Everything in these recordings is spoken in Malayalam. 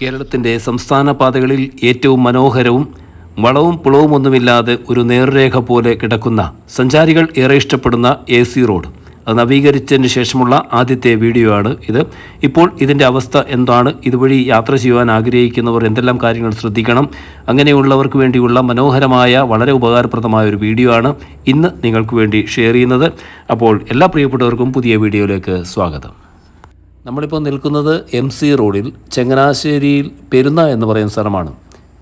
കേരളത്തിന്റെ സംസ്ഥാന പാതകളിൽ ഏറ്റവും മനോഹരവും വളവും പുളവും ഒന്നുമില്ലാതെ ഒരു നേർരേഖ പോലെ കിടക്കുന്ന സഞ്ചാരികൾ ഏറെ ഇഷ്ടപ്പെടുന്ന എ സി റോഡ് അത് നവീകരിച്ചതിന് ശേഷമുള്ള ആദ്യത്തെ വീഡിയോ ആണ് ഇത്. ഇപ്പോൾ ഇതിന്റെ അവസ്ഥ എന്താണ്? ഇതുവഴി യാത്ര ചെയ്യുവാൻ ആഗ്രഹിക്കുന്നവർ എന്തെല്ലാം കാര്യങ്ങൾ ശ്രദ്ധിക്കണം? അങ്ങനെയുള്ളവർക്ക് വേണ്ടിയുള്ള മനോഹരമായ വളരെ ഉപകാരപ്രദമായ ഒരു വീഡിയോ ആണ് ഇന്ന് നിങ്ങൾക്ക് വേണ്ടി ഷെയർ ചെയ്യുന്നത്. അപ്പോൾ എല്ലാ പ്രിയപ്പെട്ടവർക്കും പുതിയ വീഡിയോയിലേക്ക് സ്വാഗതം. നമ്മളിപ്പോൾ നിൽക്കുന്നത് എം സി റോഡിൽ ചങ്ങനാശ്ശേരിയിൽ പെരുന്ന എന്ന് പറയുന്ന സ്ഥലമാണ്.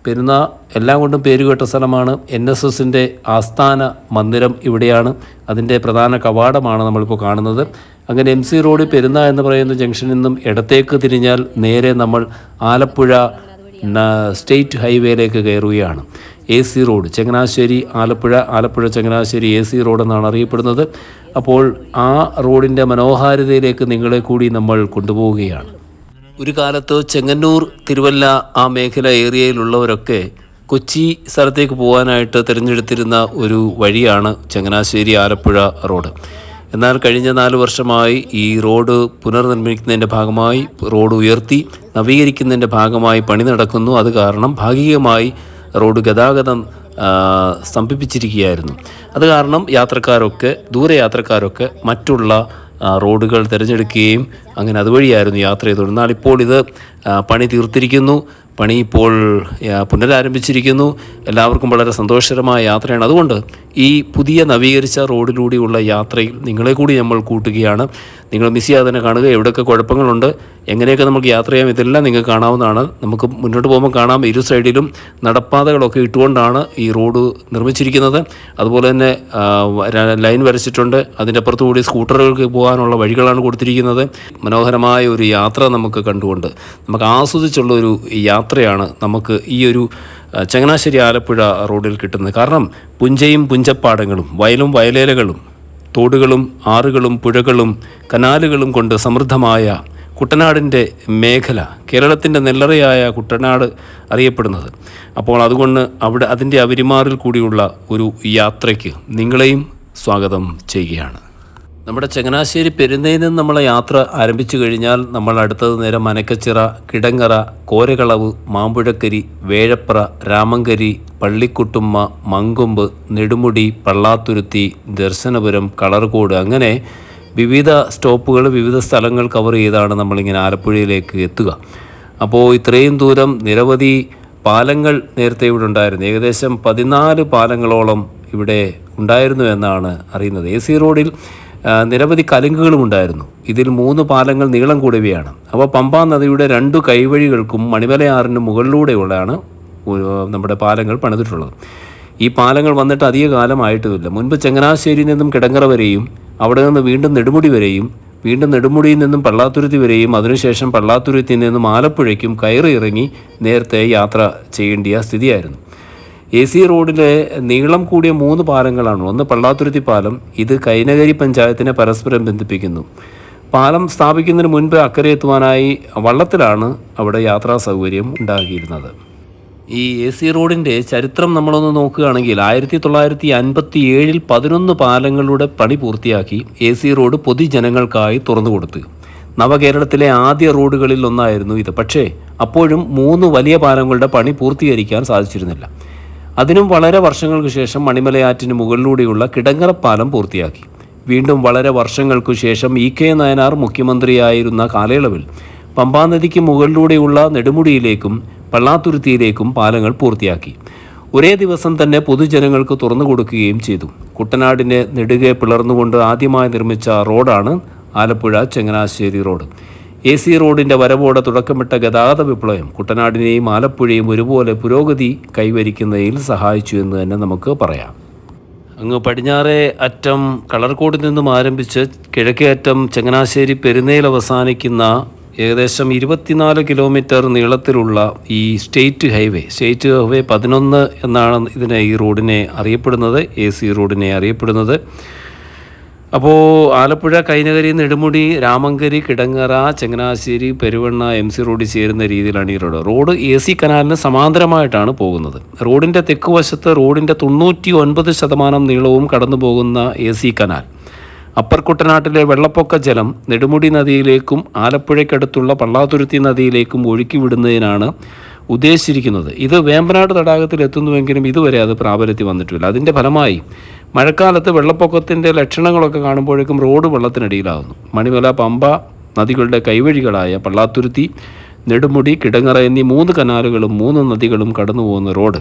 പെരുന്ന എല്ലാം കൊണ്ടും പേരുകേട്ട സ്ഥലമാണ്. എൻ എസ് എസിന്റെ ആസ്ഥാന മന്ദിരം ഇവിടെയാണ്. അതിന്റെ പ്രധാന കവാടമാണ് നമ്മളിപ്പോൾ കാണുന്നത്. അങ്ങനെ എം സി റോഡ് പെരുന്ന എന്ന് പറയുന്ന ജംഗ്ഷനിൽ നിന്നും ഇടത്തേക്ക് തിരിഞ്ഞാൽ നേരെ നമ്മൾ ആലപ്പുഴ സ്റ്റേറ്റ് ഹൈവേയിലേക്ക് കയറുകയാണ്. A C road Changanassery Alappuzha Alappuzha Changanassery A C road എന്നാണ് അറിയപ്പെടുന്നത്. അപ്പോൾ ആ റോഡിന്റെ മനോഹാരിതയിലേക്ക് നിങ്ങളെ കൂടി നമ്മൾ കൊണ്ടുപോവുകയാണ്. ഒരു കാലത്ത് ചെങ്ങന്നൂർ തിരുവല്ല ആ മേഖല ഏരിയയിലുള്ളവരൊക്കെ കൊച്ചി സ്ഥലത്തേക്ക് പോകാനായിട്ട് തിരഞ്ഞെടുത്തിരുന്ന ഒരു വഴിയാണ് ചങ്ങനാശ്ശേരി ആലപ്പുഴ റോഡ്. എന്നാൽ കഴിഞ്ഞ നാല് വർഷമായി ഈ റോഡ് പുനർനിർമ്മിക്കുന്നതിന്റെ ഭാഗമായി റോഡ് ഉയർത്തി നവീകരിക്കുന്നതിന്റെ ഭാഗമായി പണി നടക്കുന്നു. അത് കാരണം ഭാഗികമായി റോഡ് ഗതാഗതം സ്തംഭിപ്പിച്ചിരിക്കുകയായിരുന്നു. അത് കാരണം യാത്രക്കാരൊക്കെ ദൂരയാത്രക്കാരൊക്കെ മറ്റുള്ള റോഡുകൾ തിരഞ്ഞെടുക്കുകയും അങ്ങനെ അതുവഴിയായിരുന്നു യാത്ര ചെയ്തത്. എന്നാൽ ഇപ്പോൾ ഇത് പണി തീർത്തിരിക്കുന്നു. പണി ഇപ്പോൾ പുനരാരംഭിച്ചിരിക്കുന്നു. എല്ലാവർക്കും വളരെ സന്തോഷകരമായ യാത്രയാണ്. അതുകൊണ്ട് ഈ പുതിയ നവീകരിച്ച റോഡിലൂടെയുള്ള യാത്രയിൽ നിങ്ങളെ കൂടി നമ്മൾ കൂട്ടുകയാണ്. നിങ്ങൾ മിസ് ചെയ്യാതെ തന്നെ കാണുക. എവിടെയൊക്കെ കുഴപ്പങ്ങളുണ്ട് എങ്ങനെയൊക്കെ നമുക്ക് യാത്ര ചെയ്യാം ഇതെല്ലാം നിങ്ങൾക്ക് കാണാവുന്നതാണ്. നമുക്ക് മുന്നോട്ട് പോകുമ്പോൾ കാണാം. ഇരു സൈഡിലും നടപ്പാതകളൊക്കെ ഇട്ടുകൊണ്ടാണ് ഈ റോഡ് നിർമ്മിച്ചിരിക്കുന്നത്. അതുപോലെ തന്നെ ലൈൻ വരച്ചിട്ടുണ്ട്. അതിന്റെ അപ്പുറത്തുകൂടി സ്കൂട്ടറുകൾക്ക് പോകാനുള്ള വഴികളാണ് കൊടുത്തിരിക്കുന്നത്. മനോഹരമായ ഒരു യാത്ര നമുക്ക് കണ്ടുകൊണ്ട് നമുക്ക് ആസ്വദിച്ചുള്ള ഒരു യാത്രയാണ് നമുക്ക് ഈ ഒരു ചങ്ങനാശ്ശേരി ആലപ്പുഴ റോഡിൽ കിട്ടുന്നത്. കാരണം പുഞ്ചയും പുഞ്ചപ്പാടങ്ങളും വയലും വയലേലകളും തോടുകളും ആറുകളും പുഴകളും കനാലുകളും കൊണ്ട് സമൃദ്ധമായ കുട്ടനാടിന്റെ മേഖല കേരളത്തിന്റെ നെല്ലറയായ കുട്ടനാട് അറിയപ്പെടുന്നത്. അപ്പോൾ അതുകൊണ്ട് അവിടെ അതിന്റെ അവരിമാറിൽ കൂടിയുള്ള ഒരു യാത്രയ്ക്ക് നിങ്ങളെയും സ്വാഗതം ചെയ്യുകയാണ്. നമ്മുടെ ചങ്ങനാശ്ശേരി പെരുന്നയിൽ നിന്ന് നമ്മൾ യാത്ര ആരംഭിച്ചു കഴിഞ്ഞാൽ നമ്മൾ അടുത്തത് നേരം മനക്കച്ചിറ കിടങ്ങറ കോരകളവ് മാമ്പുഴക്കരി വേഴപ്ര രാമങ്കരി പള്ളിക്കുട്ടുമ്മ മങ്കൊമ്പ് നെടുമുടി പള്ളാത്തുരുത്തി ദർശനപുരം കളർകോട് അങ്ങനെ വിവിധ സ്റ്റോപ്പുകൾ വിവിധ സ്ഥലങ്ങൾ കവർ ചെയ്താണ് നമ്മളിങ്ങനെ ആലപ്പുഴയിലേക്ക് എത്തുക. അപ്പോൾ ഇത്രയും ദൂരം നിരവധി പാലങ്ങൾ നേരത്തെ ഇവിടെ ഉണ്ടായിരുന്നു. ഏകദേശം പതിനാല് പാലങ്ങളോളം ഇവിടെ ഉണ്ടായിരുന്നു എന്നാണ് അറിയുന്നത്. എ സി റോഡിൽ നിരവധി കലുങ്കുകളും ഉണ്ടായിരുന്നു. ഇതിൽ മൂന്ന് പാലങ്ങൾ നീളം കൂടിയവയാണ്. അപ്പോൾ പമ്പാ നദിയുടെ രണ്ടു കൈവഴികൾക്കും മണിമലയാറിന് മുകളിലൂടെയുള്ളതാണ് നമ്മുടെ പാലങ്ങൾ പണിതിട്ടുള്ളത്. ഈ പാലങ്ങൾ വന്നിട്ട് അധിക കാലമായിട്ടുമില്ല മുൻപ് ചങ്ങനാശ്ശേരിയിൽ നിന്നും കിടങ്ങറ വരെയും അവിടെ നിന്ന് വീണ്ടും നെടുമുടി വരെയും വീണ്ടും നെടുമുടിയിൽ നിന്നും പള്ളാത്തുരുത്തി വരെയും അതിനുശേഷം പള്ളാത്തുരുത്തിൽ നിന്നും ആലപ്പുഴയ്ക്കും കയറി ഇറങ്ങി നേരത്തെ യാത്ര ചെയ്യേണ്ടിയ സ്ഥിതിയായിരുന്നു. എ സി റോഡിലെ നീളം കൂടിയ മൂന്ന് പാലങ്ങളാണ്. ഒന്ന് പള്ളാത്തുരുത്തി പാലം ഇത് കൈനകരി പഞ്ചായത്തിനെ പരസ്പരം ബന്ധിപ്പിക്കുന്നു. പാലം സ്ഥാപിക്കുന്നതിന് മുൻപ് അക്കരെ എത്തുവാനായി വള്ളത്തിലാണ് അവിടെ യാത്രാ സൗകര്യം ഉണ്ടാക്കിയിരുന്നത്. ഈ എ സി റോഡിന്റെ ചരിത്രം നമ്മളൊന്ന് നോക്കുകയാണെങ്കിൽ ആയിരത്തി തൊള്ളായിരത്തി അൻപത്തി ഏഴിൽ പതിനൊന്ന് പാലങ്ങളുടെ പണി പൂർത്തിയാക്കി എ സി റോഡ് പൊതുജനങ്ങൾക്കായി തുറന്നു കൊടുത്തു. നവകേരളത്തിലെ ആദ്യ റോഡുകളിൽ ഒന്നായിരുന്നു ഇത്. പക്ഷേ അപ്പോഴും മൂന്ന് വലിയ പാലങ്ങളുടെ പണി പൂർത്തീകരിക്കാൻ സാധിച്ചിരുന്നില്ല. അതിനും വളരെ വർഷങ്ങൾക്ക് ശേഷം മണിമലയാറ്റിന് മുകളിലൂടെയുള്ള കിടങ്ങറ പാലം പൂർത്തിയാക്കി. വീണ്ടും വളരെ വർഷങ്ങൾക്കു ശേഷം ഇ കെ നയനാർ മുഖ്യമന്ത്രിയായിരുന്ന കാലയളവിൽ പമ്പാനദിക്ക് മുകളിലൂടെയുള്ള നെടുമുടിയിലേക്കും പള്ളാത്തുരുത്തിയിലേക്കും പാലങ്ങൾ പൂർത്തിയാക്കി. ഒരേ ദിവസം തന്നെ പൊതുജനങ്ങൾക്ക് തുറന്നു കൊടുക്കുകയും ചെയ്തു. കുട്ടനാടിനെ നെടുകെ പിളർന്നുകൊണ്ട് ആദ്യമായി നിർമ്മിച്ച റോഡാണ് Alappuzha Changanassery road. A C റോഡിന്റെ വരവോടെ തുടക്കമിട്ട ഗതാഗത വിപ്ലവം കുട്ടനാടിനെയും ആലപ്പുഴയും ഒരുപോലെ പുരോഗതി കൈവരിക്കുന്നതിൽ സഹായിച്ചു എന്ന് തന്നെ നമുക്ക് പറയാം. അങ്ങ് പടിഞ്ഞാറേ അറ്റം കളർക്കോടിൽ നിന്നും ആരംഭിച്ച് കിഴക്കേ അറ്റം ചങ്ങനാശ്ശേരി പെരുന്നയിൽ അവസാനിക്കുന്ന ഏകദേശം ഇരുപത്തിനാല് കിലോമീറ്റർ നീളത്തിലുള്ള ഈ സ്റ്റേറ്റ് ഹൈവേ സ്റ്റേറ്റ് ഹൈവേ പതിനൊന്ന് എന്നാണ് ഇതിനെ ഈ റോഡിനെ അറിയപ്പെടുന്നത് എ സി റോഡിനെ അറിയപ്പെടുന്നത്. അപ്പോൾ ആലപ്പുഴ കൈനകരി നെടുമുടി രാമങ്കരി കിടങ്ങറ ചങ്ങനാശ്ശേരി പെരുവണ്ണ എം സി റോഡിൽ ചേരുന്ന രീതിയിലാണ് ഈ റോഡ്. റോഡ് എ സി കനാലിന് സമാന്തരമായിട്ടാണ് പോകുന്നത്. റോഡിന്റെ തെക്ക് വശത്ത് റോഡിന്റെ തൊണ്ണൂറ്റി ഒൻപത് ശതമാനം നീളവും കടന്നു പോകുന്ന എ സി കനാൽ. അപ്പർ കുട്ടനാട്ടിലെ വെള്ളപ്പൊക്ക ജലം നെടുമുടി നദിയിലേക്കും ആലപ്പുഴയ്ക്കടുത്തുള്ള പള്ളാതുരുത്തി നദിയിലേക്കും ഒഴുക്കി വിടുന്നതിനാണ് ഉദ്ദേശിച്ചിരിക്കുന്നത്. ഇത് വേമ്പനാട് തടാകത്തിൽ എത്തുന്നുവെങ്കിലും ഇതുവരെ അത് പ്രാബല്യത്തിൽ വന്നിട്ടില്ല. അതിന്റെ ഫലമായി മഴക്കാലത്ത് വെള്ളപ്പൊക്കത്തിന്റെ ലക്ഷണങ്ങളൊക്കെ കാണുമ്പോഴേക്കും റോഡ് വെള്ളത്തിനടിയിലാകുന്നു മണിമല പമ്പ നദികളുടെ കൈവഴികളായ പള്ളാത്തുരുത്തി നെടുമുടി കിടങ്ങറ എന്നീ മൂന്ന് കനാലുകളും മൂന്ന് നദികളും കടന്നു പോകുന്ന റോഡ്.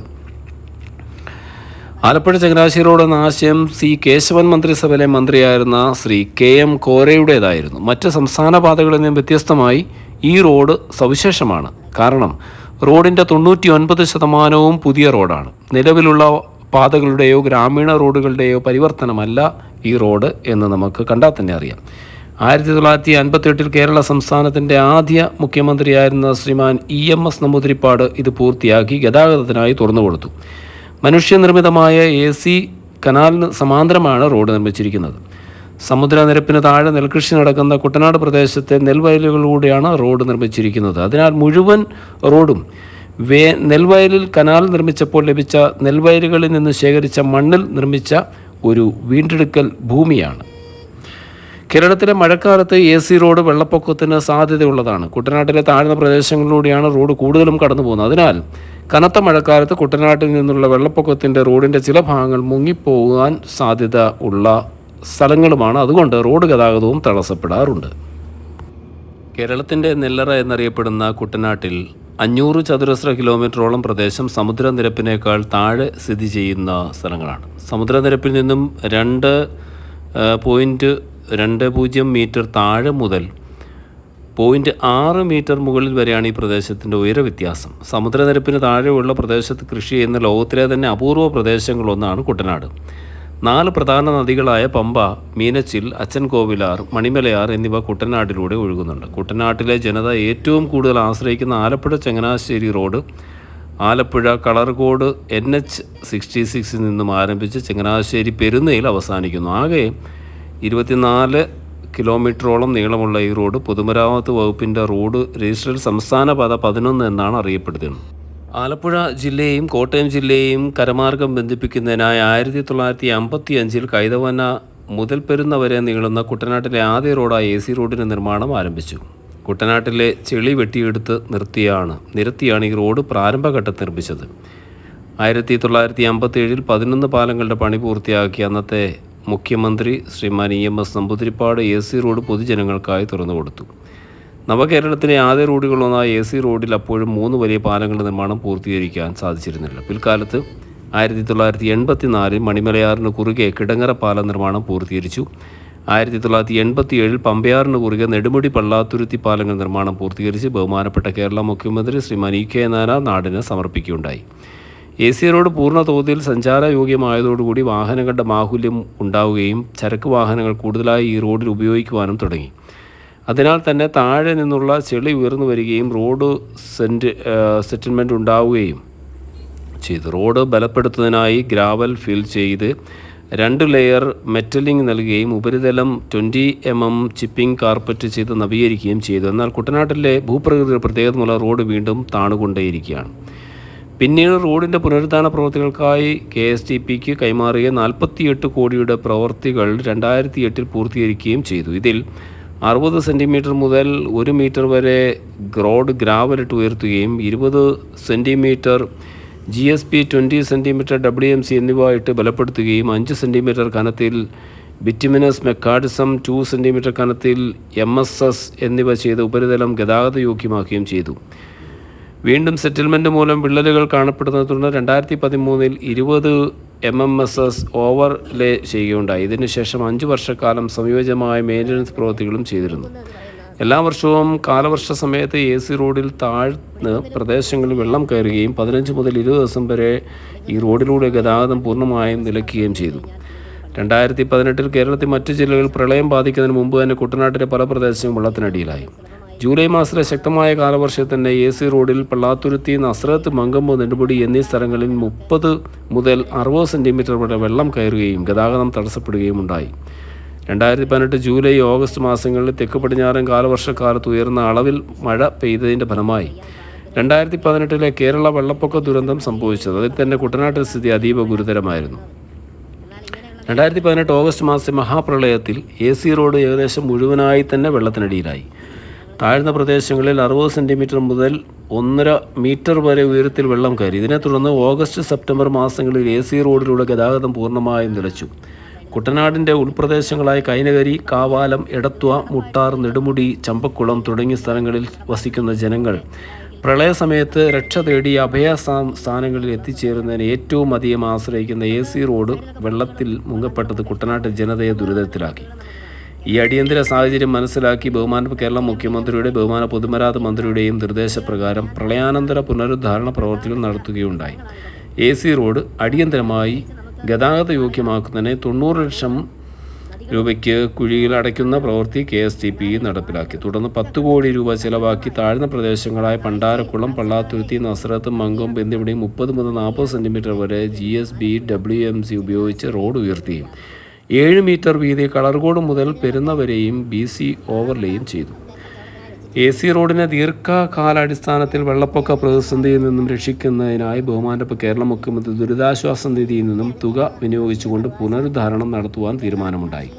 ആലപ്പുഴ ചങ്ങനാശ്ശേരി റോഡ് എന്ന ആശയം സി കേശവൻ മന്ത്രിസഭയിലെ മന്ത്രിയായിരുന്ന ശ്രീ കെ എം കോരയുടേതായിരുന്നു. മറ്റ് സംസ്ഥാന പാതകളിൽ നിന്നും വ്യത്യസ്തമായി ഈ റോഡ് സവിശേഷമാണ്. കാരണം റോഡിന്റെ തൊണ്ണൂറ്റി ഒൻപത് ശതമാനവും പുതിയ റോഡാണ്. നിലവിലുള്ള പാതകളുടെയോ ഗ്രാമീണ റോഡുകളുടെയോ പരിവർത്തനമല്ല ഈ റോഡ് എന്ന് നമുക്ക് കണ്ടാൽ തന്നെ അറിയാം. ആയിരത്തി തൊള്ളായിരത്തി അൻപത്തെട്ടിൽ കേരള സംസ്ഥാനത്തിന്റെ ആദ്യ മുഖ്യമന്ത്രിയായിരുന്ന Sriman E M S Namboodiripad ഇത് പൂർത്തിയാക്കി ഗതാഗതത്തിനായി തുറന്നു കൊടുത്തു. മനുഷ്യനിർമ്മിതമായ എ സി കനാലിന് സമാന്തരമാണ് റോഡ് നിർമ്മിച്ചിരിക്കുന്നത്. സമുദ്രനിരപ്പിന് താഴെ നെൽകൃഷി നടക്കുന്ന കുട്ടനാട് പ്രദേശത്തെ നെൽവയലുകളിലൂടെയാണ് റോഡ് നിർമ്മിച്ചിരിക്കുന്നത്. അതിനാൽ മുഴുവൻ റോഡും വേ നെൽവയലിൽ കനാൽ നിർമ്മിച്ചപ്പോൾ ലഭിച്ച നെൽവയലുകളിൽ നിന്ന് ശേഖരിച്ച മണ്ണിൽ നിർമ്മിച്ച ഒരു വീണ്ടെടുക്കൽ ഭൂമിയാണ്. കേരളത്തിലെ മഴക്കാലത്ത് എ സി റോഡ് വെള്ളപ്പൊക്കത്തിന് സാധ്യതയുള്ളതാണ്. കുട്ടനാട്ടിലെ താഴ്ന്ന പ്രദേശങ്ങളിലൂടെയാണ് റോഡ് കൂടുതലും കടന്നു പോകുന്നത് അതിനാൽ കനത്ത മഴക്കാലത്ത് കുട്ടനാട്ടിൽ നിന്നുള്ള വെള്ളപ്പൊക്കത്തിന്റെ റോഡിന്റെ ചില ഭാഗങ്ങൾ മുങ്ങിപ്പോകാൻ സാധ്യത ഉള്ള സ്ഥലങ്ങളുമാണ്. അതുകൊണ്ട് റോഡ് ഗതാഗതവും തടസ്സപ്പെടാറുണ്ട്. കേരളത്തിന്റെ നെല്ലറ എന്നറിയപ്പെടുന്ന കുട്ടനാട്ടിൽ അഞ്ഞൂറ് ചതുരശ്ര കിലോമീറ്ററോളം പ്രദേശം സമുദ്രനിരപ്പിനേക്കാൾ താഴെ സ്ഥിതി ചെയ്യുന്ന സ്ഥലങ്ങളാണ്. സമുദ്രനിരപ്പിൽ നിന്നും രണ്ട് പോയിന്റ് രണ്ട് പൂജ്യം മീറ്റർ താഴെ മുതൽ പോയിന്റ് ആറ് മീറ്റർ മുകളിൽ വരെയാണ് ഈ പ്രദേശത്തിന്റെ ഉയര വ്യത്യാസം. സമുദ്രനിരപ്പിന് താഴെയുള്ള പ്രദേശത്ത് കൃഷി ചെയ്യുന്ന ലോകത്തിലെ തന്നെ അപൂർവ പ്രദേശങ്ങളൊന്നാണ് കുട്ടനാട്. നാല് പ്രധാന നദികളായ പമ്പ മീനച്ചിൽ അച്ചൻകോവിലാർ മണിമലയാർ എന്നിവ കുട്ടനാട്ടിലൂടെ ഒഴുകുന്നുണ്ട്. കുട്ടനാട്ടിലെ ജനത ഏറ്റവും കൂടുതൽ ആശ്രയിക്കുന്ന Alappuzha Changanassery road Alappuzha Kalarcode N H sixty സിക്സിൽ നിന്നും ആരംഭിച്ച് ചങ്ങനാശ്ശേരി പെരുന്നയിൽ അവസാനിക്കുന്നു. ആകെ ഇരുപത്തിനാല് കിലോമീറ്ററോളം നീളമുള്ള ഈ റോഡ് പൊതുമരാമത്ത് വകുപ്പിന്റെ റോഡ് രജിസ്റ്ററിൽ സംസ്ഥാന പാത പതിനൊന്ന് എന്നാണ് അറിയപ്പെടുന്നത്. ആലപ്പുഴ ജില്ലയും കോട്ടയം ജില്ലയും കരമാർഗം ബന്ധിപ്പിക്കുന്നതിനായി ആയിരത്തി തൊള്ളായിരത്തി അമ്പത്തി അഞ്ചിൽ കൈതവന മുതൽ പെരുന്ന വരെ നീളുന്ന കുട്ടനാട്ടിലെ ആദ്യ റോഡായ എ സി റോഡിന്റെ നിർമ്മാണം ആരംഭിച്ചു. കുട്ടനാട്ടിലെ ചെളി വെട്ടിയെടുത്ത് നിർത്തിയാണ് നിരത്തിയാണ് ഈ റോഡ് പ്രാരംഭഘട്ടത്തിൽ നിർമ്മിച്ചത്. ആയിരത്തി തൊള്ളായിരത്തി അമ്പത്തി ഏഴിൽ പതിനൊന്ന് പാലങ്ങളുടെ പണി പൂർത്തിയാക്കി അന്നത്തെ മുഖ്യമന്ത്രി Sriman E M S Namboodiripad A C road പൊതുജനങ്ങൾക്കായി തുറന്നു കൊടുത്തു നവകേരളത്തിലെ ആദ്യ റോഡുകളൊന്നായ എ സി റോഡിൽ അപ്പോഴും മൂന്ന് വലിയ പാലങ്ങളുടെ നിർമ്മാണം പൂർത്തീകരിക്കാൻ സാധിച്ചിരുന്നില്ല. പിൽക്കാലത്ത് ആയിരത്തി തൊള്ളായിരത്തി എൺപത്തി നാലിൽ മണിമലയാറിന് കുറുകെ കിടങ്ങറ പാലം നിർമ്മാണം പൂർത്തീകരിച്ചു. ആയിരത്തി തൊള്ളായിരത്തി എൺപത്തി ഏഴിൽ പമ്പയാറിന് കുറുകെ നെടുമുടി പള്ളാത്തുരുത്തി പാലങ്ങൾ നിർമ്മാണം പൂർത്തീകരിച്ച് ബഹുമാനപ്പെട്ട കേരള മുഖ്യമന്ത്രി ശ്രീമാൻ ഇ കെ നാന നാടിന് സമർപ്പിക്കുകയുണ്ടായി. എ സി റോഡ് പൂർണ തോതിൽ സഞ്ചാരയോഗ്യമായതോടുകൂടി വാഹനങ്ങളുടെ ബാഹുല്യം ഉണ്ടാവുകയും ചരക്ക് വാഹനങ്ങൾ കൂടുതലായി ഈ റോഡിൽ ഉപയോഗിക്കുവാനും തുടങ്ങി. അതിനാൽ തന്നെ താഴെ നിന്നുള്ള ചെളി ഉയർന്നു വരികയും റോഡ് സെന്റ് സെറ്റിൽമെന്റ് ഉണ്ടാവുകയും ചെയ്തു. റോഡ് ബലപ്പെടുത്തുന്നതിനായി ഗ്രാവൽ ഫിൽ ചെയ്ത് രണ്ട് ലെയർ മെറ്റലിംഗ് നൽകുകയും ഉപരിതലം twenty M M chipping carpet ചെയ്ത് നവീകരിക്കുകയും ചെയ്തു. എന്നാൽ കുട്ടനാട്ടിലെ ഭൂപ്രകൃതിയുടെ പ്രത്യേകത മൂലം റോഡ് വീണ്ടും താണുകൊണ്ടേയിരിക്കുകയാണ്. പിന്നീട് റോഡിന്റെ പുനരുദ്ധാരണ പ്രവൃത്തികൾക്കായി കെ എസ് ടി പിക്ക് കൈമാറിയ നാൽപ്പത്തിയെട്ട് കോടിയുടെ പ്രവൃത്തികൾ രണ്ടായിരത്തി എട്ടിൽ പൂർത്തീകരിക്കുകയും ചെയ്തു. ഇതിൽ അറുപത് സെന്റിമീറ്റർ മുതൽ ഒരു മീറ്റർ വരെ ഗ്രോഡ് ഗ്രാവലിട്ട് ഉയർത്തുകയും ഇരുപത് centimetre G S P twenty centimetre W M C എന്നിവ ഇട്ട് ബലപ്പെടുത്തുകയും അഞ്ച് സെന്റിമീറ്റർ കനത്തിൽ ബിറ്റിമിനസ് മെക്കാഡിസം ടു സെന്റിമീറ്റർ കനത്തിൽ എം എസ് എസ് എന്നിവ ചെയ്ത് ഉപരിതലം ഗതാഗത യോഗ്യമാക്കുകയും ചെയ്തു. വീണ്ടും സെറ്റിൽമെന്റ് മൂലം വിള്ളലുകൾ കാണപ്പെടുന്നത് തുടർന്ന് രണ്ടായിരത്തി പതിമൂന്നിൽ ഇരുപത് M M S S overlay ചെയ്യുകയുണ്ടായി ഇതിനുശേഷം അഞ്ച് വർഷക്കാലം സംയോജനമായ മെയിന്റനൻസ് പ്രവൃത്തികളും ചെയ്തിരുന്നു. എല്ലാ വർഷവും കാലവർഷ സമയത്ത് എ സി റോഡിൽ താഴ്ന്ന് പ്രദേശങ്ങളിൽ വെള്ളം കയറുകയും പതിനഞ്ച് മുതൽ ഇരുപത് ദിവസം വരെ ഈ റോഡിലൂടെ ഗതാഗതം പൂർണമായും നിലയ്ക്കുകയും ചെയ്തു. രണ്ടായിരത്തി പതിനെട്ടിൽ കേരളത്തിൽ മറ്റ് ജില്ലകളിൽ പ്രളയം ബാധിക്കുന്നതിന് മുമ്പ് തന്നെ കുട്ടനാട്ടിലെ പല പ്രദേശങ്ങളും വെള്ളത്തിനടിയിലായി. ജൂലൈ മാസത്തിലെ ശക്തമായ കാലവർഷത്തിന്റെ എ സി റോഡിൽ പള്ളാത്തുരുത്തി നസ്രത്ത് മങ്കമ്പ് നെടുമുടി എന്നീ സ്ഥലങ്ങളിൽ മുപ്പത് മുതൽ അറുപത് സെന്റിമീറ്റർ വരെ വെള്ളം കയറുകയും ഗതാഗതം തടസ്സപ്പെടുകയും ഉണ്ടായി. രണ്ടായിരത്തി പതിനെട്ട് ജൂലൈ ഓഗസ്റ്റ് മാസങ്ങളിൽ തെക്ക് പടിഞ്ഞാറൻ കാലവർഷക്കാലത്ത് ഉയർന്ന അളവിൽ മഴ പെയ്തതിന്റെ ഫലമായി രണ്ടായിരത്തി പതിനെട്ടിലെ കേരള വെള്ളപ്പൊക്ക ദുരന്തം സംഭവിച്ചത്. അതിൽ തന്നെ കുട്ടനാട്ടിൽ സ്ഥിതി അതീവ ഗുരുതരമായിരുന്നു. രണ്ടായിരത്തി പതിനെട്ട് ഓഗസ്റ്റ് മാസത്തെ മഹാപ്രളയത്തിൽ എ സി റോഡ് ഏകദേശം മുഴുവനായി തന്നെ വെള്ളത്തിനടിയിലായി. താഴ്ന്ന പ്രദേശങ്ങളിൽ അറുപത് സെന്റിമീറ്റർ മുതൽ ഒന്നര മീറ്റർ വരെ ഉയരത്തിൽ വെള്ളം കയറി. ഇതിനെ തുടർന്ന് ഓഗസ്റ്റ് സെപ്റ്റംബർ മാസങ്ങളിൽ എ സി റോഡിലൂടെ ഗതാഗതം പൂർണമായും നിലച്ചു. കുട്ടനാടിന്റെ ഉൾപ്രദേശങ്ങളായ കൈനകരി കാവാലം എടത്വ മുട്ടാർ നെടുമുടി ചമ്പക്കുളം തുടങ്ങിയ സ്ഥലങ്ങളിൽ വസിക്കുന്ന ജനങ്ങൾ പ്രളയസമയത്ത് രക്ഷ തേടി അഭയ സ്ഥാ- സ്ഥാനങ്ങളിൽ എത്തിച്ചേരുന്നതിന് ഏറ്റവും അധികം ആശ്രയിക്കുന്ന എ സി റോഡ് വെള്ളത്തിൽ മുങ്ങപ്പെട്ടത് കുട്ടനാട്ടിൽ ജനതയെ ദുരിതത്തിലാക്കി. ഈ അടിയന്തര സാഹചര്യം മനസ്സിലാക്കി ബഹുമാന കേരള മുഖ്യമന്ത്രിയുടെ ബഹുമാന പൊതുമരാമത്ത് മന്ത്രിയുടെയും നിർദ്ദേശപ്രകാരം പ്രളയാനന്തര പുനരുദ്ധാരണ പ്രവർത്തികൾ നടത്തുകയുണ്ടായി. എ സി റോഡ് അടിയന്തരമായി ഗതാഗത യോഗ്യമാക്കുന്നതിന് തൊണ്ണൂറ് ലക്ഷം രൂപയ്ക്ക് കുഴിയിൽ അടയ്ക്കുന്ന പ്രവൃത്തി കെ എസ് ടി പി നടപ്പിലാക്കി. തുടർന്ന് പത്ത് കോടി രൂപ ചിലവാക്കി താഴ്ന്ന പ്രദേശങ്ങളായ പണ്ടാരക്കുളം പള്ളാത്തുരുത്തി നസ്രത്ത് മങ്കൊമ്പ് എന്നിവിടെയും മുപ്പത് മുതൽ നാൽപ്പത് സെന്റിമീറ്റർ വരെ G S B W M C ഉപയോഗിച്ച് റോഡ് ഉയർത്തി. ഏഴ് മീറ്റർ വീതി കളർകോട് മുതൽ പെരുന്ന വരെയും ബി സി ഓവർലേയും ചെയ്തു. എ സി റോഡിനെ ദീർഘകാലാടിസ്ഥാനത്തിൽ വെള്ളപ്പൊക്ക പ്രതിസന്ധിയിൽ നിന്നും രക്ഷിക്കുന്നതിനായി ബഹുമാനപ്പെട്ട കേരള മുഖ്യമന്ത്രി ദുരിതാശ്വാസ നിധിയിൽ നിന്നും തുക വിനിയോഗിച്ചുകൊണ്ട് പുനരുദ്ധാരണം നടത്തുവാൻ തീരുമാനമുണ്ടായി.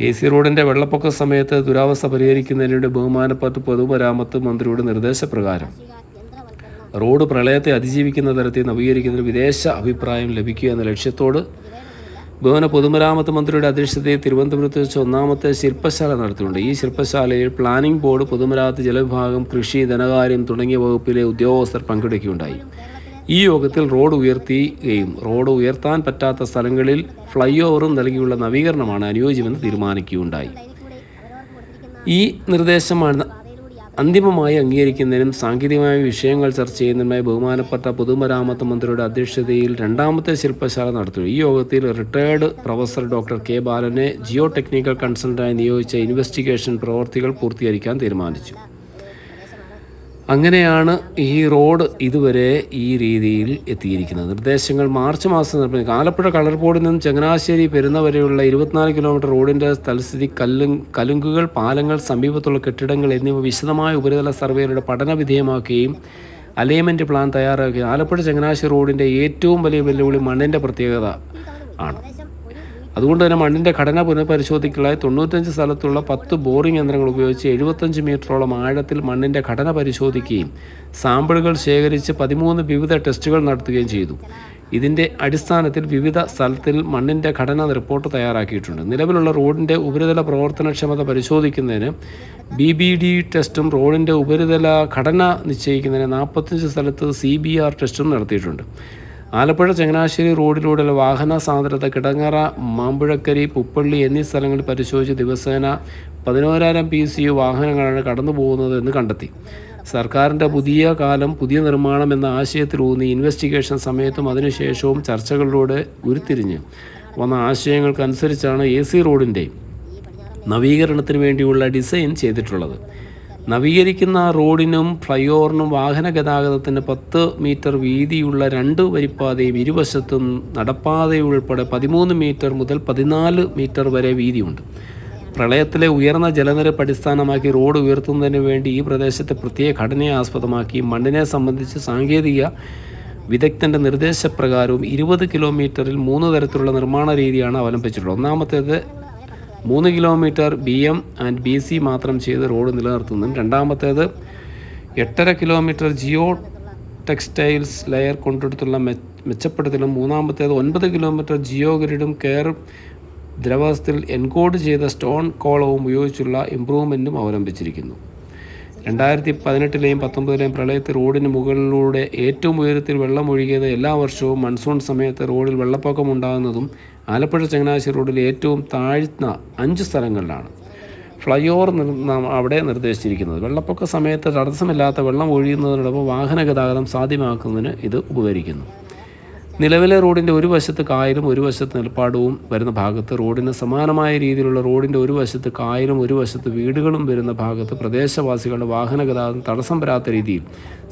എ സി റോഡിന്റെ വെള്ളപ്പൊക്ക സമയത്ത് ദുരാവസ്ഥ പരിഹരിക്കുന്നതിനിടെ ബഹുമാനപ്പെട്ട പൊതുമരാമത്ത് മന്ത്രിയുടെ നിർദ്ദേശപ്രകാരം റോഡ് പ്രളയത്തെ അതിജീവിക്കുന്ന തരത്തിൽ നവീകരിക്കുന്നതിന് വിദേശ അഭിപ്രായം ലഭിക്കുക എന്ന ലക്ഷ്യത്തോട് ഭവന പൊതുമരാമത്ത് മന്ത്രിയുടെ അധ്യക്ഷതയിൽ തിരുവനന്തപുരത്ത് വെച്ച് ഒന്നാമത്തെ ശില്പശാല നടത്തിയിട്ടുണ്ട് ഈ ശില്പശാലയിൽ പ്ലാനിംഗ് ബോർഡ് പൊതുമരാമത്ത് ജലവിഭാഗം കൃഷി ധനകാര്യം തുടങ്ങിയ വകുപ്പിലെ ഉദ്യോഗസ്ഥർ പങ്കെടുക്കുകയുണ്ടായി. ഈ യോഗത്തിൽ റോഡ് ഉയർത്തുകയും റോഡ് ഉയർത്താൻ പറ്റാത്ത സ്ഥലങ്ങളിൽ ഫ്ലൈ ഓവറും നൽകിയുള്ള നവീകരണമാണ് അനുയോജ്യമെന്ന് തീരുമാനിക്കുകയുണ്ടായി. ഈ നിർദ്ദേശമാണ് അന്തിമമായി അംഗീകരിക്കുന്നതിനും സാങ്കേതികമായ വിഷയങ്ങൾ ചർച്ച ചെയ്യുന്നതിനുമായി ബഹുമാനപ്പെട്ട പൊതുമരാമത്ത് മന്ത്രിയുടെ അധ്യക്ഷതയിൽ രണ്ടാമത്തെ ശില്പശാല നടത്തും. ഈ യോഗത്തിൽ റിട്ടയർഡ് പ്രൊഫസർ ഡോക്ടർ കെ ബാലനെ ജിയോ ടെക്നിക്കൽ കൺസൾട്ടന്റായി നിയോഗിച്ച ഇൻവെസ്റ്റിഗേഷൻ പ്രവർത്തികൾ പൂർത്തീകരിക്കാൻ തീരുമാനിച്ചു. അങ്ങനെയാണ് ഈ റോഡ് ഇതുവരെ ഈ രീതിയിൽ എത്തിയിരിക്കുന്നത്. നിർദ്ദേശങ്ങൾ മാർച്ച് മാസം നിർമ്മിക്കും ആലപ്പുഴ കളർപോടിൽ നിന്നും ചങ്ങനാശ്ശേരി പെരുന്ന വരെയുള്ള ഇരുപത്തിനാല് കിലോമീറ്റർ റോഡിന്റെ തൽസ്ഥിതി കല്ലു കലുങ്കുകൾ പാലങ്ങൾ സമീപത്തുള്ള കെട്ടിടങ്ങൾ എന്നിവ വിശദമായ ഉപരിതല സർവേയുടെ പഠന വിധേയമാക്കുകയും അലൈൻമെന്റ് പ്ലാൻ തയ്യാറാക്കുകയും ആലപ്പുഴ ചങ്ങനാശ്ശേരി റോഡിന്റെ ഏറ്റവും വലിയ വെല്ലുവിളി മണ്ണിന്റെ പ്രത്യേകത ആണ്. അതുകൊണ്ട് തന്നെ മണ്ണിന്റെ ഘടന പുനഃപരിശോധിക്കലായി തൊണ്ണൂറ്റഞ്ച് സ്ഥലത്തുള്ള പത്ത് ബോറിംഗ് യന്ത്രങ്ങൾ ഉപയോഗിച്ച് എഴുപത്തഞ്ച് മീറ്ററോളം ആഴത്തിൽ മണ്ണിന്റെ ഘടന പരിശോധിക്കുകയും സാമ്പിളുകൾ ശേഖരിച്ച് പതിമൂന്ന് വിവിധ ടെസ്റ്റുകൾ നടത്തുകയും ചെയ്തു. ഇതിന്റെ അടിസ്ഥാനത്തിൽ വിവിധ സ്ഥലത്തിൽ മണ്ണിന്റെ ഘടന റിപ്പോർട്ട് തയ്യാറാക്കിയിട്ടുണ്ട്. നിലവിലുള്ള റോഡിന്റെ ഉപരിതല പ്രവർത്തനക്ഷമത പരിശോധിക്കുന്നതിന് ബി ബി ഡി ടെസ്റ്റും റോഡിന്റെ ഉപരിതല ഘടന നിശ്ചയിക്കുന്നതിന് നാൽപ്പത്തഞ്ച് സ്ഥലത്ത് സി ബി ആർ ടെസ്റ്റും നടത്തിയിട്ടുണ്ട്. ആലപ്പുഴ ചങ്ങനാശ്ശേരി റോഡിലൂടെയുള്ള വാഹന സാന്ദ്രത കിടങ്ങറ മാമ്പുഴക്കരി പുപ്പള്ളി എന്നീ സ്ഥലങ്ങളിൽ പരിശോധിച്ച് ദിവസേന പതിനോരായിരം പി സി യു വാഹനങ്ങളാണ് കടന്നു പോകുന്നത് എന്ന് കണ്ടെത്തി. സർക്കാരിന്റെ പുതിയ കാലം പുതിയ നിർമ്മാണം എന്ന ആശയത്തിലൂന്നി ഇൻവെസ്റ്റിഗേഷൻ സമയത്തും അതിനുശേഷവും ചർച്ചകളിലൂടെ ഉരുത്തിരിഞ്ഞ്. വന്ന ആശയങ്ങൾക്കനുസരിച്ചാണ് എ സി റോഡിന്റെ നവീകരണത്തിന് വേണ്ടിയുള്ള ഡിസൈൻ ചെയ്തിട്ടുള്ളത്. നവീകരിക്കുന്ന റോഡിനും ഫ്ലൈ ഓവറിനും വാഹന ഗതാഗതത്തിന് പത്ത് മീറ്റർ വീതിയുള്ള രണ്ട് വരിപ്പാതയും ഇരുവശത്തും നടപ്പാതയുൾപ്പെടെ പതിമൂന്ന് മീറ്റർ മുതൽ പതിനാല് മീറ്റർ വരെ വീതിയുണ്ട്. പ്രളയത്തിലെ ഉയർന്ന ജലനിരപ്പ് അടിസ്ഥാനമാക്കി റോഡ് ഉയർത്തുന്നതിന് വേണ്ടി ഈ പ്രദേശത്തെ പ്രത്യേക ഘടനയെ ആസ്പദമാക്കി. മണ്ണിനെ സംബന്ധിച്ച് സാങ്കേതിക വിദഗ്ധന്റെ നിർദ്ദേശപ്രകാരവും ഇരുപത് കിലോമീറ്ററിൽ മൂന്ന് തരത്തിലുള്ള നിർമ്മാണ രീതിയാണ് അവലംബിച്ചിട്ടുള്ളത്. ഒന്നാമത്തേത് മൂന്ന് kilometre B M and B C മാത്രം ചെയ്ത് റോഡ് നിലനിർത്തുന്നു രണ്ടാമത്തേത് എട്ടര കിലോമീറ്റർ ജിയോ ടെക്സ്റ്റൈൽസ് ലെയർ കൊണ്ടെടുത്തുള്ള മെച്ചപ്പെടുത്തലും. മൂന്നാമത്തേത് ഒൻപത് കിലോമീറ്റർ ജിയോ ഗ്രിഡും കെയർ ദ്രവസ്ഥയിൽ എൻകോഡ് ചെയ്ത സ്റ്റോൺ കോളവും ഉപയോഗിച്ചുള്ള ഇംപ്രൂവ്മെന്റും അവലംബിച്ചിരിക്കുന്നു. രണ്ടായിരത്തി പതിനെട്ടിലെയും പത്തൊമ്പതിലെയും പ്രളയത്തിൽ റോഡിന് മുകളിലൂടെ ഏറ്റവും ഉയരത്തിൽ വെള്ളം ഒഴുകിയത് എല്ലാ വർഷവും മൺസൂൺ സമയത്ത് റോഡിൽ വെള്ളപ്പൊക്കം ഉണ്ടാകുന്നതും ആലപ്പുഴ ചങ്ങനാശ്ശേരി റോഡിൽ ഏറ്റവും താഴ്ന്ന അഞ്ച് സ്ഥലങ്ങളിലാണ്. ഫ്ലൈ ഓവർ അവിടെ നിർദ്ദേശിച്ചിരിക്കുന്നത്. വെള്ളപ്പൊക്ക സമയത്ത് തടസ്സമില്ലാത്ത വെള്ളം ഒഴിയുന്നതിനോടൊപ്പം വാഹന ഗതാഗതം സാധ്യമാക്കുന്നതിന് ഇത് ഉപകരിക്കുന്നു. നിലവിലെ റോഡിന്റെ ഒരു വശത്ത് കായലും ഒരു വശത്ത് നെൽപ്പാടവും വരുന്ന ഭാഗത്ത് റോഡിന് സമാനമായ രീതിയിലുള്ള റോഡിന്റെ ഒരു വശത്ത് കായലും ഒരു വശത്ത് വീടുകളും വരുന്ന ഭാഗത്ത് പ്രദേശവാസികളുടെ വാഹന ഗതാഗതം തടസ്സം വരാത്ത രീതിയിൽ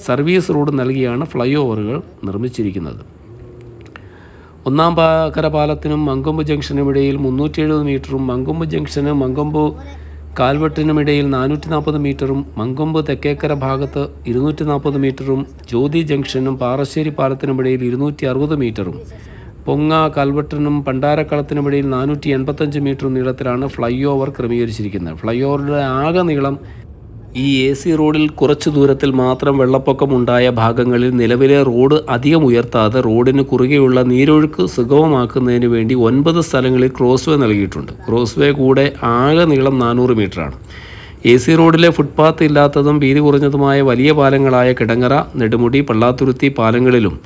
സർവീസ് റോഡ് നൽകിയാണ് ഫ്ലൈ ഓവറുകൾ നിർമ്മിച്ചിരിക്കുന്നത്. ഒന്നാം പാക്കര പാലത്തിനും മങ്കൊമ്പ് ജംഗ്ഷനും ഇടയിൽ മുന്നൂറ്റി എഴുപത് മീറ്ററും മങ്കൊമ്പ് ജംഗ്ഷന് മങ്കൊമ്പ് കാൽവെട്ടിനുമിടയിൽ നാനൂറ്റി നാൽപ്പത് മീറ്ററും മങ്കൊമ്പ് തെക്കേക്കര ഭാഗത്ത് ഇരുന്നൂറ്റി നാൽപ്പത് മീറ്ററും ജ്യോതി ജംഗ്ഷനും പാറശ്ശേരി പാലത്തിനുമിടയിൽ ഇരുന്നൂറ്റി അറുപത് മീറ്ററും പൊങ്ങ കൽവട്ടിനും പണ്ടാരക്കളത്തിനുമിടയിൽ നാനൂറ്റി എൺപത്തഞ്ച് മീറ്റർ നീളത്തിലാണ് ഫ്ലൈ ഓവർ ക്രമീകരിച്ചിരിക്കുന്നത്. ഫ്ലൈ ഓവറിന്റെ ആകെ നീളം ഈ എ സി റോഡിൽ കുറച്ചു ദൂരത്തിൽ മാത്രം വെള്ളപ്പൊക്കമുണ്ടായ ഭാഗങ്ങളിൽ നിലവിലെ റോഡ് അധികം ഉയർത്താതെ റോഡിന് കുറുകെയുള്ള നീരൊഴുക്ക് സുഗമമാക്കുന്നതിന് വേണ്ടി ഒൻപത് സ്ഥലങ്ങളിൽ ക്രോസ് വേ നൽകിയിട്ടുണ്ട്. ക്രോസ് വേ കൂടെ ആകെ നീളം നാനൂറ് മീറ്ററാണ്. എ സി റോഡിലെ ഫുട്പാത്ത് ഇല്ലാത്തതും വീതി കുറഞ്ഞതുമായ വലിയ പാലങ്ങളായ കിടങ്ങറ നെടുമുടി പള്ളാത്തുരുത്തി പാലങ്ങളിലും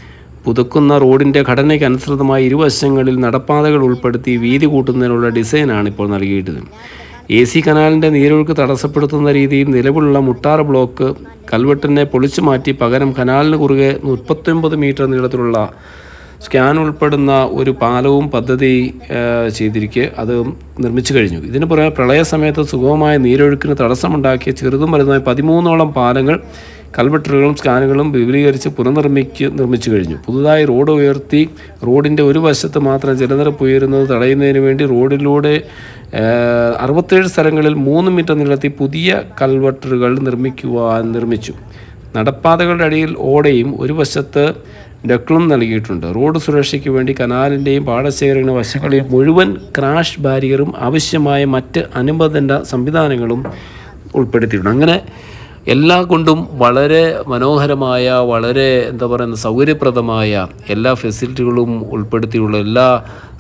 പുതുക്കുന്ന റോഡിന്റെ ഘടനയ്ക്കനുസൃതമായി ഇരുവശങ്ങളിൽ നടപ്പാതകൾ ഉൾപ്പെടുത്തി വീതി കൂട്ടുന്നതിനുള്ള ഡിസൈനാണ് ഇപ്പോൾ നൽകിയിട്ടുള്ളത്. എ സി കനാലിന്റെ നീരൊഴുക്ക് തടസ്സപ്പെടുത്തുന്ന രീതിയിൽ നിലവിലുള്ള മുട്ടാർ ബ്ലോക്ക് കൽവെട്ടിനെ പൊളിച്ചു മാറ്റി പകരം കനാലിന് കുറുകെ മുപ്പത്തൊൻപത് മീറ്റർ നീളത്തിലുള്ള സ്കാൻ ഉൾപ്പെടുന്ന ഒരു പാലവും പദ്ധതി ചെയ്തിരിക്കെ അത് നിർമ്മിച്ചു കഴിഞ്ഞു. ഇതിന് പുറമെ പ്രളയ സമയത്ത് സുഗമമായ നീരൊഴുക്കിന് തടസ്സമുണ്ടാക്കിയ ചെറുതും വലുതുമായ പതിമൂന്നോളം പാലങ്ങൾ കൽവെട്ടറുകളും സ്കാനുകളും വിപുലീകരിച്ച് പുനർനിർമ്മിക്ക് നിർമ്മിച്ചു കഴിഞ്ഞു. പുതുതായി റോഡ് ഉയർത്തി റോഡിന്റെ ഒരു വശത്ത് മാത്രം ജലനിരപ്പ് ഉയരുന്നത് തടയുന്നതിന് വേണ്ടി റോഡിലൂടെ അറുപത്തേഴ് സ്ഥലങ്ങളിൽ മൂന്ന് മീറ്റർ നീളത്തിൽ പുതിയ കൽവെട്ടറുകൾ നിർമ്മിക്കുവാൻ നിർമ്മിച്ചു. നടപ്പാതകളുടെ അടിയിൽ ഓടയും ഒരു വശത്ത് ഡക്കളും നൽകിയിട്ടുണ്ട്. റോഡ് സുരക്ഷയ്ക്ക് വേണ്ടി കനാലിന്റെയും പാടശേഖരങ്ങളുടെ വശങ്ങളിൽ മുഴുവൻ ക്രാഷ് ബാരിയറും ആവശ്യമായ മറ്റ് അനുബന്ധ സംവിധാനങ്ങളും ഉൾപ്പെടുത്തിയിട്ടുണ്ട്. അങ്ങനെ എല്ലാ കൊണ്ടും വളരെ മനോഹരമായ വളരെ എന്താ പറയുന്ന സൗകര്യപ്രദമായ എല്ലാ ഫെസിലിറ്റികളും ഉൾപ്പെടുത്തിയുള്ള എല്ലാ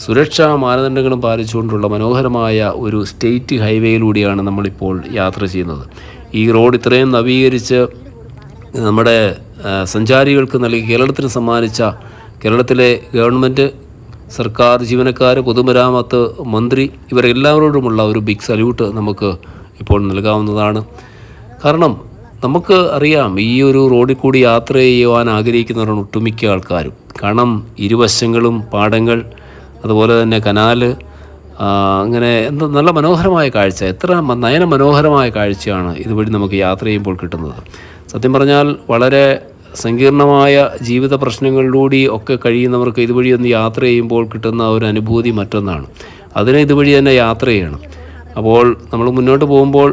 സുരക്ഷാ മാനദണ്ഡങ്ങളും പാലിച്ചുകൊണ്ടുള്ള മനോഹരമായ ഒരു സ്റ്റേറ്റ് ഹൈവേയിലൂടെയാണ് നമ്മളിപ്പോൾ യാത്ര ചെയ്യുന്നത്. ഈ റോഡ് ഇത്രയും നവീകരിച്ച് നമ്മുടെ സഞ്ചാരികൾക്ക് നൽകി കേരളത്തിന് സമ്മാനിച്ച കേരളത്തിലെ ഗവൺമെന്റ് സർക്കാർ ജീവനക്കാർ പൊതുമരാമത്ത് മന്ത്രി ഇവരെല്ലാവരോടുമുള്ള ഒരു ബിഗ് സല്യൂട്ട് നമുക്ക് ഇപ്പോൾ നൽകാവുന്നതാണ്. കാരണം നമുക്ക് അറിയാം ഈ ഒരു റോഡിൽ കൂടി യാത്ര ചെയ്യുവാൻ ആഗ്രഹിക്കുന്നവരാണ് ഒട്ടുമിക്ക ആൾക്കാരും. കാരണം ഇരുവശങ്ങളും പാടങ്ങൾ അതുപോലെ തന്നെ കനാല് അങ്ങനെ എന്താ നല്ല മനോഹരമായ കാഴ്ച. എത്ര നയന മനോഹരമായ കാഴ്ചയാണ് ഇതുവഴി നമുക്ക് യാത്ര ചെയ്യുമ്പോൾ കിട്ടുന്നത്. സത്യം പറഞ്ഞാൽ വളരെ സങ്കീർണമായ ജീവിത പ്രശ്നങ്ങളിലൂടെ ഒക്കെ കഴിയുന്നവർക്ക് ഇതുവഴി ഒന്ന് യാത്ര ചെയ്യുമ്പോൾ കിട്ടുന്ന ഒരു അനുഭൂതി മറ്റൊന്നാണ്. അതിനെ ഇതുവഴി തന്നെ യാത്ര ചെയ്യണം. അപ്പോൾ നമ്മൾ മുന്നോട്ട് പോകുമ്പോൾ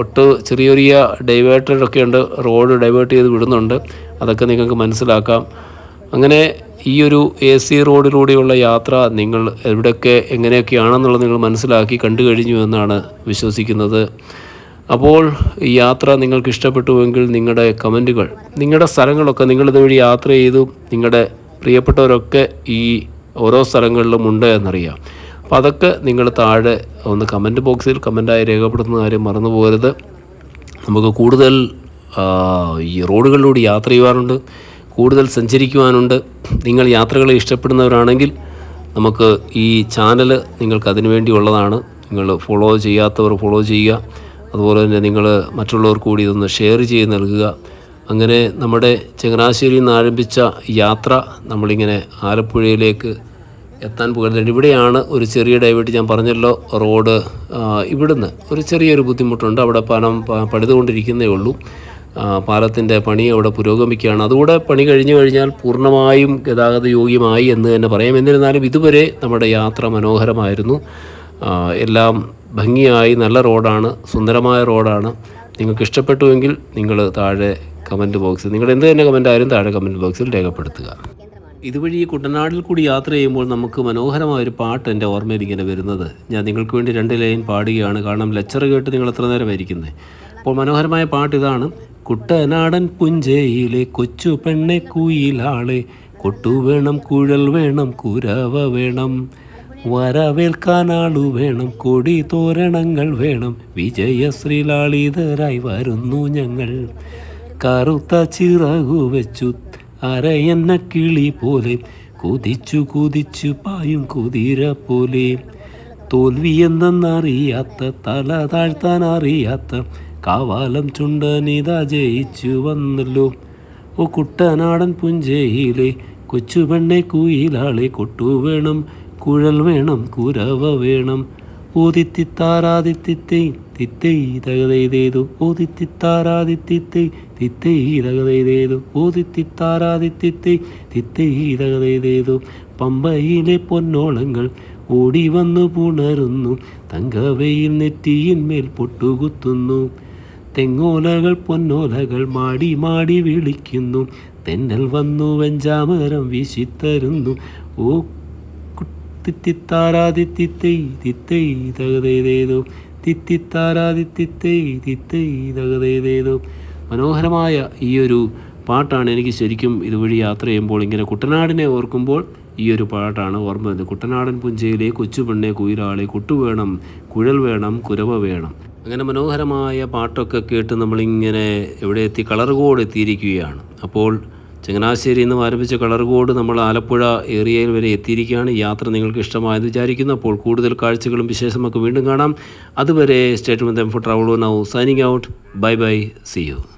ഒട്ട് ചെറിയ ചെറിയ ഡൈവേർട്ടഡൊക്കെ ഉണ്ട്. റോഡ് ഡൈവേർട്ട് ചെയ്ത് വിടുന്നുണ്ട്. അതൊക്കെ നിങ്ങൾക്ക് മനസ്സിലാക്കാം. അങ്ങനെ ഈ ഒരു എ സി റോഡിലൂടെയുള്ള യാത്ര നിങ്ങൾ എവിടെയൊക്കെ എങ്ങനെയൊക്കെയാണെന്നുള്ളത് നിങ്ങൾ മനസ്സിലാക്കി കണ്ടു കഴിഞ്ഞു എന്നാണ് വിശ്വസിക്കുന്നത്. അപ്പോൾ ഈ യാത്ര നിങ്ങൾക്ക് ഇഷ്ടപ്പെട്ടുവെങ്കിൽ നിങ്ങളുടെ കമന്റുകൾ നിങ്ങളുടെ സ്ഥലങ്ങളൊക്കെ നിങ്ങളിതുവഴി യാത്ര ചെയ്തു. നിങ്ങളുടെ പ്രിയപ്പെട്ടവരൊക്കെ ഈ ഓരോ സ്ഥലങ്ങളിലും ഉണ്ട് എന്നറിയാം. അപ്പോൾ അതൊക്കെ നിങ്ങൾ താഴെ ഒന്ന് കമന്റ് ബോക്സിൽ കമന്റായി രേഖപ്പെടുത്തുന്ന കാര്യം മറന്നു പോകരുത്. നമുക്ക് കൂടുതൽ ഈ റോഡുകളിലൂടെ യാത്ര ചെയ്യുവാനുണ്ട് കൂടുതൽ സഞ്ചരിക്കുവാനുണ്ട്. നിങ്ങൾ യാത്രകളെ ഇഷ്ടപ്പെടുന്നവരാണെങ്കിൽ നമുക്ക് ഈ ചാനൽ നിങ്ങൾക്ക് അതിനു വേണ്ടിയുള്ളതാണ് നിങ്ങൾ ഫോളോ ചെയ്യാത്തവർ ഫോളോ ചെയ്യുക. അതുപോലെ തന്നെ നിങ്ങൾ മറ്റുള്ളവർ കൂടി ഇതൊന്ന് ഷെയർ ചെയ്ത് നൽകുക. അങ്ങനെ നമ്മുടെ ചങ്ങനാശ്ശേരിയിൽ നിന്ന് ആരംഭിച്ച യാത്ര നമ്മളിങ്ങനെ ആലപ്പുഴയിലേക്ക് എത്താൻ പോകുന്നത്. ഇവിടെയാണ് ഒരു ചെറിയ ഡൈവേർട്ട് ഞാൻ പറഞ്ഞല്ലോ റോഡ് ഇവിടുന്ന് ഒരു ചെറിയൊരു ബുദ്ധിമുട്ടുണ്ട്. അവിടെ പണം പണിതുകൊണ്ടിരിക്കുന്നേ ഉള്ളൂ. പാലത്തിന്റെ പണി അവിടെ പുരോഗമിക്കുകയാണ്. അതുകൂടെ പണി കഴിഞ്ഞു കഴിഞ്ഞാൽ പൂർണമായും ഗതാഗത യോഗ്യമായി എന്ന് തന്നെ പറയാം. എന്നിരുന്നാലും ഇതുവരെ നമ്മുടെ യാത്ര മനോഹരമായിരുന്നു. എല്ലാം ഭംഗിയായി നല്ല റോഡാണ് സുന്ദരമായ റോഡാണ്. നിങ്ങൾക്ക് ഇഷ്ടപ്പെട്ടുവെങ്കിൽ നിങ്ങൾ താഴെ കമന്റ് ബോക്സിൽ നിങ്ങൾ എന്ത് തന്നെ കമന്റ് ആയാലും താഴെ കമന്റ് ബോക്സിൽ രേഖപ്പെടുത്തുക. ഇതുവഴി കുട്ടനാടിൽ കൂടി യാത്ര ചെയ്യുമ്പോൾ നമുക്ക് മനോഹരമായ ഒരു പാട്ട് എന്റെ ഓർമ്മയിൽ ഇങ്ങനെ വരുന്നത്. ഞാൻ നിങ്ങൾക്ക് വേണ്ടി രണ്ട് ലൈൻ പാടുകയാണ്. കാരണം ലെക്ചർ കേട്ട് നിങ്ങൾ എത്ര നേരം നേരമായിരിക്കുന്നത് അപ്പോൾ മനോഹരമായ പാട്ട് ഇതാണ്. കുട്ടനാടൻ പുഞ്ചയിലെ കൊച്ചു പെണ്ണെ കുയിലാളെ കൊട്ടു വേണം കുഴൽ വേണം കുരവ വേണം. വരവേൽക്കാനാളു വേണം കൊടി തോരണങ്ങൾ വേണം. വിജയശ്രീലാളിതരായി വരുന്നു ഞങ്ങൾ. കറുത്ത ചിറകു വെച്ചു അരയെന്ന കിളി പോലെ കുതിച്ചു കുതിച്ചു പായും കുതിര പോലെ. തോൽവിയെന്നറിയാത്ത തല താഴ്ത്താൻ അറിയാത്ത കാവാലം ചുണ്ടനിത ജയിച്ചു വന്നല്ലോ. ഓ കുട്ടനാടൻ പുഞ്ചയിലെ കൊച്ചു പെണ്ണെ കുയിലാളെ കൊട്ടു വേണം കുഴൽ വേണം കുരവ വേണം. പമ്പയിലെ പൊന്നോളങ്ങൾ ഓടി വന്നു പുണരുന്നു. തങ്കവയിൽ നെറ്റിയിന്മേൽ പൊട്ടുകുത്തുന്നു. തെങ്ങോലകൾ പൊന്നോലകൾ മാടി മാടി വിളിക്കുന്നു. തെന്നൽ വന്നു വെഞ്ചാമരം വീശിത്തരുന്നു. ഓ മനോഹരമായ ഈ ഒരു പാട്ടാണ് എനിക്ക് ശരിക്കും ഇതുവഴി യാത്ര ചെയ്യുമ്പോൾ ഇങ്ങനെ കുട്ടനാടിനെ ഓർക്കുമ്പോൾ ഈ ഒരു പാട്ടാണ് ഓർമ്മ വരുന്നത്. കുട്ടനാടൻ പുഞ്ചയിലെ കൊച്ചുപെണ്ണെ കുയിലാളെ കൊട്ടു വേണം കുഴൽ വേണം കുരവ വേണം. അങ്ങനെ മനോഹരമായ പാട്ടൊക്കെ കേട്ട് നമ്മളിങ്ങനെ എവിടെ എത്തി കളർകോട് എത്തിയിരിക്കുകയാണ്. അപ്പോൾ ചങ്ങനാശ്ശേരിയിൽ നിന്നും ആരംഭിച്ച കളർകോട് നമ്മൾ ആലപ്പുഴ ഏരിയയിൽ വരെ എത്തിയിരിക്കുകയാണ്. യാത്ര നിങ്ങൾക്ക് ഇഷ്ടമായെന്ന് വിചാരിക്കുന്നു. അപ്പോൾ കൂടുതൽ കാഴ്ചകളും വിശേഷമൊക്കെ വീണ്ടും കാണാം. അതുവരെ stay with M four travel now signing out bye bye see you